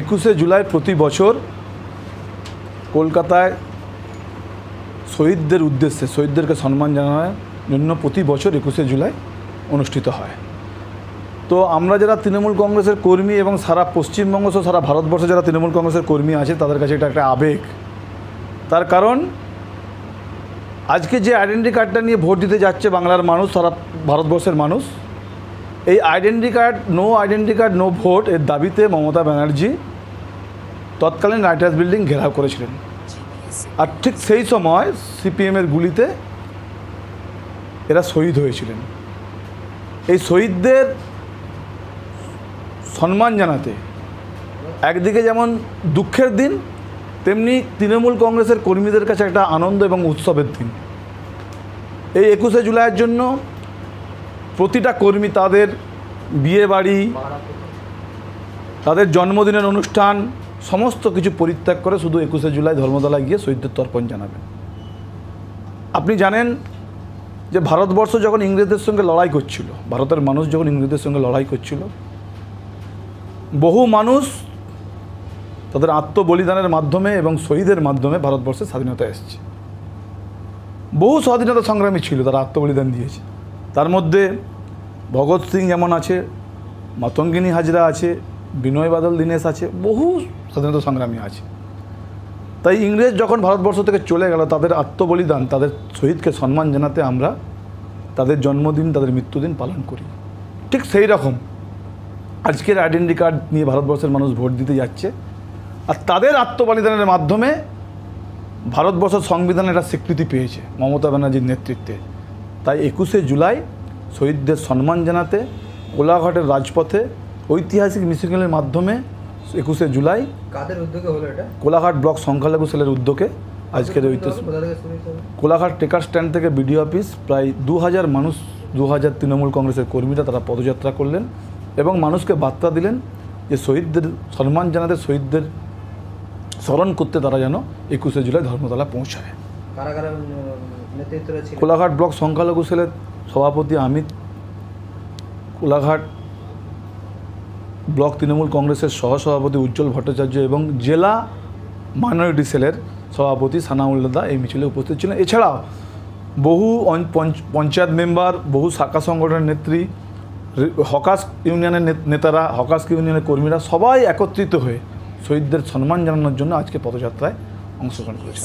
একুশে জুলাই প্রতি বছর কলকাতায় শহীদদের উদ্দেশ্যে, শহীদদেরকে সম্মান জানানোর জন্য প্রতি বছর একুশে জুলাই অনুষ্ঠিত হয়। তো আমরা যারা তৃণমূল কংগ্রেসের কর্মী এবং সারা পশ্চিমবঙ্গ সহ সারা ভারতবর্ষে যারা তৃণমূল কংগ্রেসের কর্মী আছে, তাদের কাছে এটা একটা আবেগ। তার কারণ, আজকে যে আইডেন্টি কার্ডটা নিয়ে ভোট দিতে যাচ্ছে বাংলার মানুষ, সারা ভারতবর্ষের মানুষ এই identity card no identity card no vote এর দাবিতে মমতা ব্যানার্জি তৎকালীন রাইটার্স বিল্ডিং ঘেরাও করেছিলেন। আর ঠিক সেই সময় সিপিএমের গুলিতে এরা শহীদ হয়েছিলেন। এই শহীদদের সম্মান জানাতে একদিকে যেমন দুঃখের দিন, তেমনি তৃণমূল কংগ্রেসের কর্মীদের কাছে একটা আনন্দ এবং উৎসবের দিন। এই একুশে জুলাইয়ের জন্য প্রতিটা কর্মী তাদের বিয়ে বাড়ি, তাদের জন্মদিনের অনুষ্ঠান, সমস্ত কিছু পরিত্যাগ করে শুধু একুশে জুলাই ধর্মতলায় গিয়ে শহীদদের তর্পণ জানাবেন। আপনি জানেন যে ভারতবর্ষ যখন ইংরেজদের সঙ্গে লড়াই করছিল, ভারতের মানুষ যখন ইংরেজদের সঙ্গে লড়াই করছিল, বহু মানুষ তাদের আত্মবলিদানের মাধ্যমে এবং শহীদের মাধ্যমে ভারতবর্ষে স্বাধীনতা এসেছে। বহু স্বাধীনতা সংগ্রামী ছিল, তারা আত্মবলিদান দিয়েছে। তার মধ্যে ভগৎ সিং যেমন আছে, মাতঙ্গিনী হাজরা আছে, বিনয় বাদল দীনেশ আছে, বহু স্বাধীনতা সংগ্রামী আছে। তাই ইংরেজ যখন ভারতবর্ষ থেকে চলে গেল, তাদের আত্মবলিদান, তাদের শহীদকে সম্মান জানাতে আমরা তাদের জন্মদিন, তাদের মৃত্যুদিন পালন করি। ঠিক সেই রকম আজকের আইডেন্টি কার্ড নিয়ে ভারতবর্ষের মানুষ ভোট দিতে যাচ্ছে। আর তাদের আত্মবলিদানের মাধ্যমে ভারতবর্ষ সংবিধান একটা স্বীকৃতি পেয়েছে মমতা ব্যানার্জির নেতৃত্বে। তাই একুশে জুলাই শহীদদের সম্মান জানাতে কোলাঘাটের রাজপথে ঐতিহাসিক মিছিলের মাধ্যমে একুশে জুলাই কাদের উদ্যোগে হলো এটা কোলাঘাট ব্লক সংখ্যালঘু সেলের উদ্যোগে আজকের ঐতিহাসিক? কোলাঘাট টেকার স্ট্যান্ড থেকে বিডিও অফিস প্রায় দু হাজার মানুষ দু হাজার তৃণমূল কংগ্রেসের কর্মীরা তারা পদযাত্রা করলেন এবং মানুষকে বার্তা দিলেন যে শহীদদের সম্মান জানাতে শহীদদের স্মরণ করতে তারা যেন একুশে জুলাই ধর্মতলা পৌঁছায় কারা কারা কোলাঘাট ব্লক সংখ্যালঘু সেলের সভাপতি অমিত কোলাঘাট ব্লক তৃণমূল কংগ্রেসের সহসভাপতি উজ্জ্বল ভট্টাচার্য এবং জেলা মাইনরিটি সেলের সভাপতি সানাউল্লাদা এই মিছিলে উপস্থিত ছিলেন। এছাড়াও বহু পঞ্চায়েত মেম্বার বহু শাখা সংগঠনের নেত্রী হকাস ইউনিয়নের নেতারা হকাস ইউনিয়নের কর্মীরা সবাই একত্রিত হয়ে শহীদদের সম্মান জানানোর জন্য আজকে পদযাত্রায় অংশগ্রহণ করেছে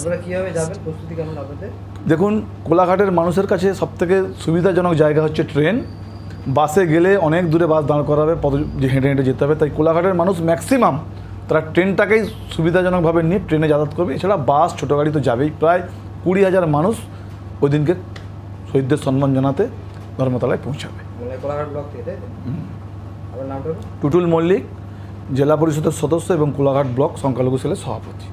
দেখুন কোলাঘাটের মানুষের কাছে সবথেকে সুবিধাজনক জায়গা হচ্ছে ট্রেন। বাসে গেলে অনেক দূরে বাস দাঁড় করাবে পদ হেঁটে হেঁটে যেতে হবে। তাই কোলাঘাটের মানুষ ম্যাক্সিমাম তারা ট্রেনটাকেই সুবিধাজনকভাবে নিয়ে ট্রেনে যাতায়াত করবে। এছাড়া বাস ছোটো গাড়ি তো যাবেই। প্রায় কুড়ি হাজার মানুষ ওই দিনকে শহীদদের সম্মান জানাতে ধর্মতলায় পৌঁছাবে। মানে। টুটুল মল্লিক জেলা পরিষদের সদস্য এবং কোলাঘাট ব্লক সংখ্যালঘু সেলের সভাপতি।